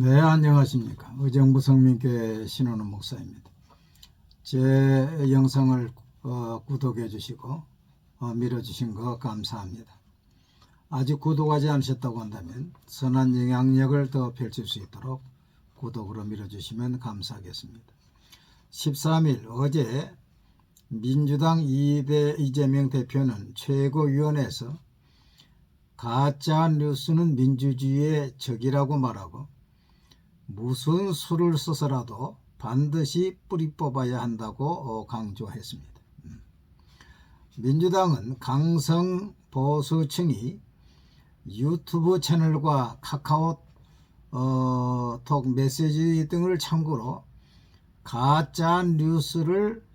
네, 안녕하십니까. 의정부 성민교회 신원우 목사입니다. 제 영상을 어, 구독해 주시고 어, 밀어주신 거 감사합니다. 아직 구독하지 않으셨다고 한다면 선한 영향력을 더 펼칠 수 있도록 구독으로 밀어주시면 감사하겠습니다. 13일 어제 민주당 이대 이재명 대표는 최고위원회에서 가짜 뉴스는 민주주의의 적이라고 말하고 무슨 수를 써서라도 반드시 뿌리 뽑아야 한다고 어, 강조했습니다. 음. 민주당은 강성 보수층이 유튜브 채널과 카카오톡 메시지 등을 참고로 가짜 뉴스를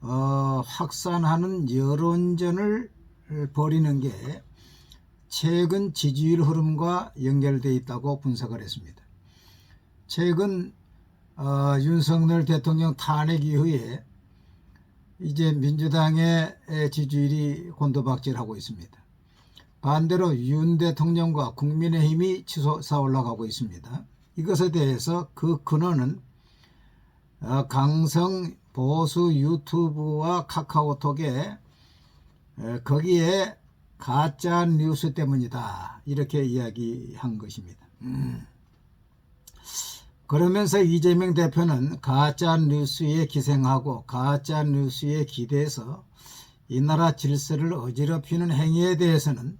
어, 확산하는 여론전을 벌이는 게 최근 지지율 흐름과 연결되어 있다고 분석을 했습니다. 최근 어, 윤석열 대통령 탄핵 이후에 이제 민주당의 지지율이 곤두박질하고 있습니다. 반대로 윤 대통령과 국민의힘이 치솟아 올라가고 있습니다. 이것에 대해서 그 근원은 어, 강성 보수 유튜브와 카카오톡에 에, 거기에 가짜 뉴스 때문이다 이렇게 이야기한 것입니다. 음. 그러면서 이재명 대표는 가짜 뉴스에 기생하고 가짜 뉴스에 기대서 이 나라 질서를 어지럽히는 행위에 대해서는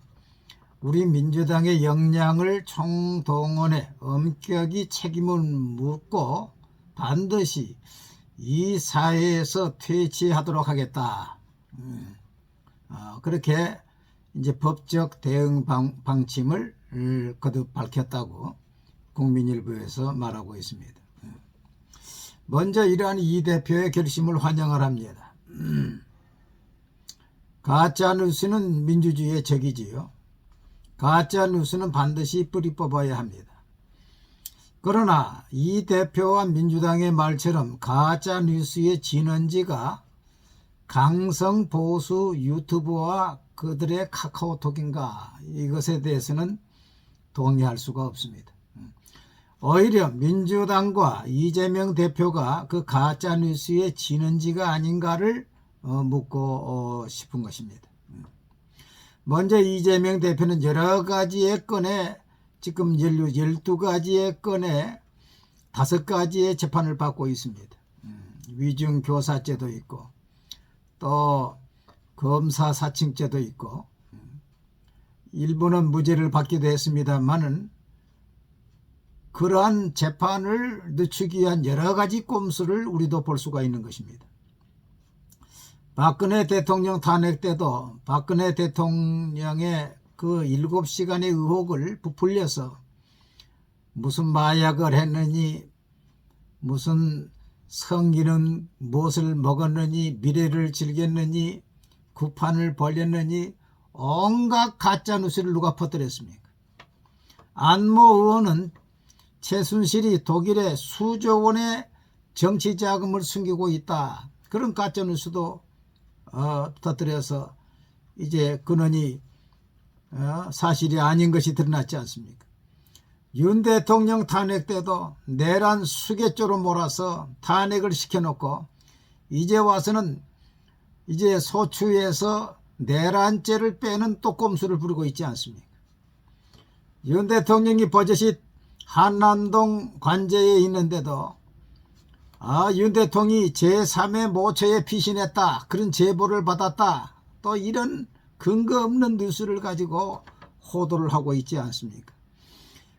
우리 민주당의 역량을 총동원해 엄격히 책임을 묻고 반드시 이 사회에서 퇴치하도록 하겠다. 음, 어, 그렇게 이제 법적 대응 방, 방침을 거듭 밝혔다고 국민일보에서 말하고 있습니다. 먼저 이러한 이 대표의 결심을 환영을 합니다. 가짜 뉴스는 민주주의의 적이지요. 가짜 뉴스는 반드시 뿌리 뽑아야 합니다. 그러나 이 대표와 민주당의 말처럼 가짜 뉴스의 진원지가 강성 보수 유튜브와 그들의 카카오톡인가 이것에 대해서는 동의할 수가 없습니다. 오히려 민주당과 이재명 대표가 그 가짜 뉴스의 진원지가 아닌가를 어, 묻고 어, 싶은 것입니다. 먼저 이재명 대표는 여러 가지의 건에 지금 12가지의 건에 다섯 가지의 재판을 받고 있습니다. 위중 교사죄도 있고 또 검사 사칭죄도 있고 일부는 무죄를 받기도 했습니다만은 그러한 재판을 늦추기 위한 여러 가지 꼼수를 우리도 볼 수가 있는 것입니다. 박근혜 대통령 탄핵 때도 박근혜 대통령의 그 일곱 시간의 의혹을 부풀려서 무슨 마약을 했느니 무슨 성기는 무엇을 먹었느니 미래를 즐겼느니 구판을 벌렸느니 온갖 가짜 뉴스를 누가 퍼뜨렸습니까? 안모 의원은 최순실이 독일에 수조 원의 정치 자금을 숨기고 있다. 그런 가짜 뉴스도 어, 터뜨려서 이제 근원이 어, 사실이 아닌 것이 드러났지 않습니까? 윤 대통령 탄핵 때도 내란 수개조로 몰아서 탄핵을 시켜놓고 이제 와서는 이제 소추에서 내란죄를 빼는 또 꼼수를 부리고 있지 않습니까? 윤 대통령이 버젓이 한남동 관제에 있는데도 아, 윤 대통령이 제3의 모처에 피신했다. 그런 제보를 받았다. 또 이런 근거 없는 뉴스를 가지고 호도를 하고 있지 않습니까?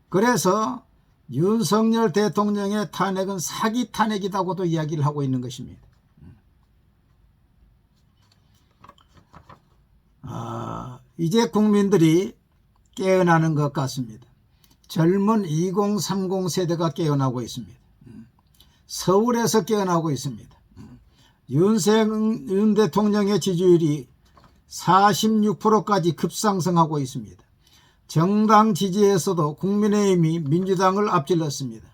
그래서 윤석열 대통령의 탄핵은 사기 탄핵이라고도 이야기를 하고 있는 것입니다. 아, 이제 국민들이 깨어나는 것 같습니다. 젊은 2030 세대가 깨어나고 있습니다. 서울에서 깨어나고 있습니다. 윤생, 윤 대통령의 지지율이 46%까지 급상승하고 있습니다. 정당 지지에서도 국민의힘이 민주당을 앞질렀습니다.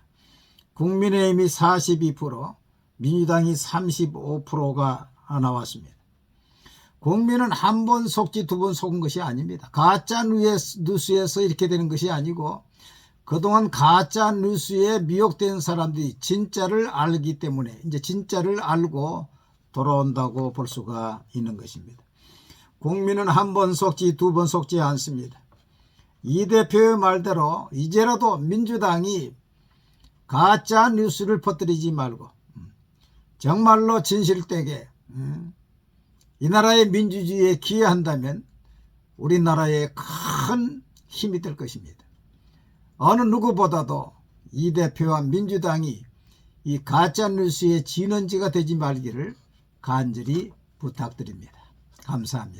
국민의힘이 42%, 민주당이 35%가 나왔습니다. 국민은 한 번 속지 두 번 속은 것이 아닙니다. 가짜 뉴스에서 이렇게 되는 것이 아니고 그동안 가짜 뉴스에 미혹된 사람들이 진짜를 알기 때문에 이제 진짜를 알고 돌아온다고 볼 수가 있는 것입니다. 국민은 한 번 속지 두 번 속지 않습니다. 이 대표의 말대로 이제라도 민주당이 가짜 뉴스를 퍼뜨리지 말고 음, 정말로 진실되게 음, 이 나라의 민주주의에 기여한다면 우리나라에 큰 힘이 될 것입니다. 어느 누구보다도 이 대표와 민주당이 이 가짜 뉴스의 진원지가 되지 말기를 간절히 부탁드립니다. 감사합니다.